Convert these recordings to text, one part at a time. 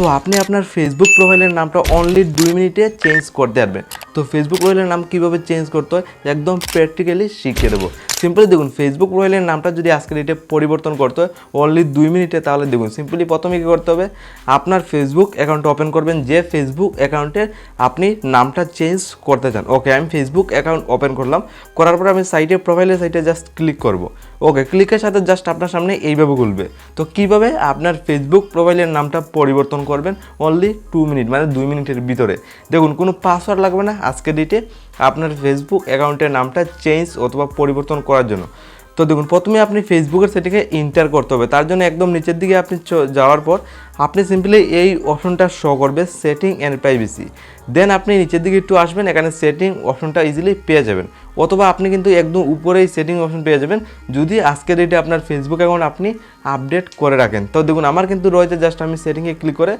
So আপনি আপনার Facebook প্রোফাইলের নামটা অনলি দুই মিনিটে চেঞ্জ করতে পারবেন। তো ফেসবুক প্রোফাইলের নাম কীভাবে চেঞ্জ করতে হয়, একদম প্র্যাকটিক্যালি শিখিয়ে দেবো। সিম্পলি দেখুন ফেসবুক প্রোফাইলের নামটা যদি আজকের ডেটে পরিবর্তন করতে হয় অনলি দুই মিনিটে তাহলে দেখুন সিম্পলি প্রথমে কী করতে হবে? আপনার ফেসবুক অ্যাকাউন্ট ওপেন করবেন, যে ফেসবুক অ্যাকাউন্টের আপনি নামটা চেঞ্জ করতে চান। ওকে আমি ফেসবুক অ্যাকাউন্ট ওপেন করলাম, করার পর আমি সাইটে প্রোফাইলের সাইটে জাস্ট ক্লিক করব। ওকে ক্লিকের সাথে জাস্ট আপনার সামনে এইভাবে খুলবে তো কীভাবে আপনার ফেসবুক প্রোফাইলের নামটা পরিবর্তন করবেন? অনলি টু মিনিট মানে দুই মিনিটের ভিতরে। দেখুন, কোনো পাসওয়ার্ড লাগবে না। আজকে ডেটে আপনার ফেসবুক অ্যাকাউন্টের নামটা চেঞ্জ অথবা পরিবর্তন করার জন্য। তো দেখুন, প্রথমে আপনি ফেসবুকের সেটিকে ইন্টার করতে হবে। তার জন্য একদম নিচের দিকে আপনি যাওয়ার পর আপনি সিম্পলি এই অপশনটা শো করবে সেটিং অ্যান্ড প্রাইভেসি দেন আপনি নিচের দিকে একটু আসবেন, এখানে সেটিং অপশনটা ইজিলি পেয়ে যাবেন। অথবা আপনি কিন্তু একদম উপরেই সেটিং অপশন পেয়ে যাবেন। যদি আজকের ডেটে আপনার ফেসবুক অ্যাকাউন্ট আপনি আপডেট করে রাখেন, তো দেখুন আমার কিন্তু রয়েছে জাস্ট আমি সেটিংয়ে ক্লিক করে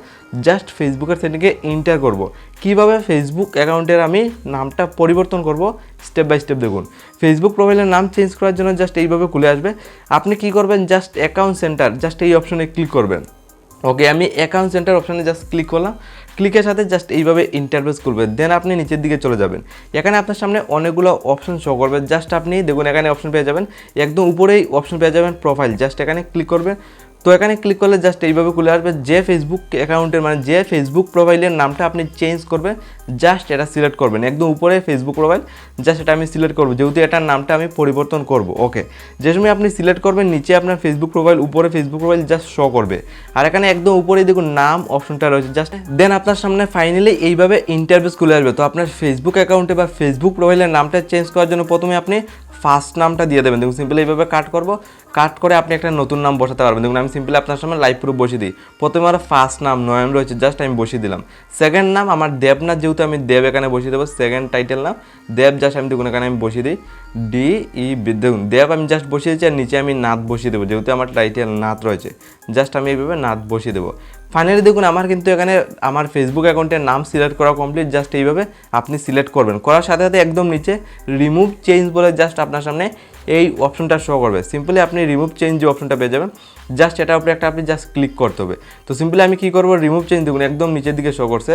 জাস্ট ফেসবুকের সেটিংয়ে ইন্টার করব। কীভাবে ফেসবুক অ্যাকাউন্টের আমি নামটা পরিবর্তন করব? স্টেপ বাই স্টেপ দেখুন। ফেসবুক প্রোফাইলের নাম চেঞ্জ করার জন্য জাস্ট এইভাবে খুলে আসবে। আপনি কি করবেন? জাস্ট অ্যাকাউন্ট সেন্টার জাস্ট এই অপশনে ক্লিক করবেন। ওকে আমি অ্যাকাউন্ট সেন্টার অপশানে জাস্ট ক্লিক করলাম। ক্লিকের সাথে জাস্ট এইভাবে ইন্টারভেস করবে। দেন আপনি নিচের দিকে চলে যাবেন। এখানে আপনার সামনে অনেকগুলো অপশন শো করবে। জাস্ট আপনি দেখুন, এখানে অপশন পেয়ে যাবেন। একদম উপরেই অপশন পেয়ে যাবেন প্রোফাইল জাস্ট এখানে ক্লিক করবেন। তো এখানে ক্লিক করলে জাস্ট এইভাবে খুলে আসবে। যে ফেসবুক অ্যাকাউন্টের মানে যে ফেসবুক প্রোফাইলের নামটা আপনি চেঞ্জ করবেন জাস্ট এটা সিলেক্ট করবেন। একদম উপরে ফেসবুক প্রোফাইল জাস্ট এটা আমি সিলেক্ট করব। যেহেতু এটার নামটা আমি পরিবর্তন করব। ওকে যে সময় আপনি সিলেক্ট করবেন, নিচে আপনার ফেসবুক প্রোফাইল উপরে ফেসবুক প্রোফাইল জাস্ট শো করবে। আর এখানে একদম উপরে দেখুন নাম অপশনটা রয়েছে। জাস্ট দেন আপনার সামনে ফাইনালি এইভাবে ইন্টারভিউস খুলে আসবে। তো আপনার ফেসবুক অ্যাকাউন্টে বা ফেসবুক প্রোফাইলের নামটা চেঞ্জ করার জন্য প্রথমে আপনি ফার্স্ট নামটা দিয়ে দেবেন। দেখুন সিম্পলি এইভাবে কাট করব। কাট করে আপনি একটা নতুন নাম বসাতে পারবেন। দেখুন, আমি সিম্পলি আপনার সামনে লাইভ প্রুফ বসিয়ে দিই। প্রথমে আমার ফার্স্ট নাম নয়ন রয়েছে জাস্ট আমি বসিয়ে দিলাম। সেকেন্ড নাম আমার দেবনাথ, যেহেতু আমি দেব এখানে বসিয়ে দেবো সেকেন্ড টাইটেল নাম, দেব জাস্ট আমি দেখুন, এখানে আমি বসিয়ে দিই। ডি ই দেখুন, দেব আমি জাস্ট বসিয়ে দিচ্ছি আর নিচে আমি নাথ বসিয়ে দেবো, যেহেতু আমার টাইটেল নাথ রয়েছে। জাস্ট আমি এইভাবে নাথ বসিয়ে দেবো। ফাইনালি দেখুন, আমার কিন্তু এখানে আমার ফেসবুক অ্যাকাউন্টের নাম সিলেক্ট করা কমপ্লিট জাস্ট এইভাবে আপনি সিলেক্ট করবেন। করার সাথে সাথে একদম নিচে রিমুভ চেঞ্জ বলে জাস্ট আপনার সামনে এই অপশনটা শো করবে। সিম্পলি আপনি রিমুভ চেঞ্জ যে অপশনটা পেয়ে যাবেন। জাস্ট এটার উপরে একটা আপনি জাস্ট ক্লিক করতে হবে। তো সিম্পলি আমি কী করব? রিমুভ চেঞ্জ দেখুন, একদম নিচের দিকে শো করছে।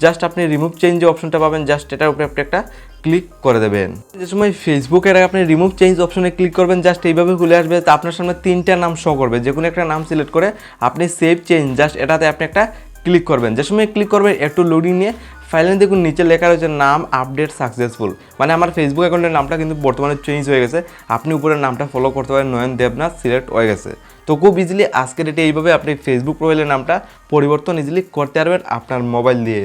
জাস্ট আপনি রিমুভ চেঞ্জ যে অপশনটা পাবেন জাস্ট এটার উপরে আপনি একটা ক্লিক করে দেবেন। যে সময় ফেসবুকের আপনি রিমুভ চেঞ্জ অপশনে ক্লিক করবেন জাস্ট এইভাবে খুলে আসবে, তো আপনার সামনে তিনটা নাম শো করবে। যে কোনো একটা নাম সিলেক্ট করে আপনি সেভ চেঞ্জ জাস্ট এটাতে আপনি একটা ক্লিক করবেন। যে সময় ক্লিক করবেন, একটু লোডিং নিয়ে ফাইনালি দেখুন, নিচে লেখা রয়েছে নাম আপডেট সাকসেসফুল মানে আমার ফেসবুক অ্যাকাউন্টের নামটা কিন্তু বর্তমানে চেঞ্জ হয়ে গেছে। আপনি উপরের নামটা ফলো করতে পারেন, নয়ন দেবনাথ সিলেক্ট হয়ে গেছে। তো খুব ইজিলি আজকের ডেটে এইভাবে আপনি ফেসবুক প্রোফাইলের নামটা পরিবর্তন ইজিলি করতে পারবেন আপনার মোবাইল দিয়ে।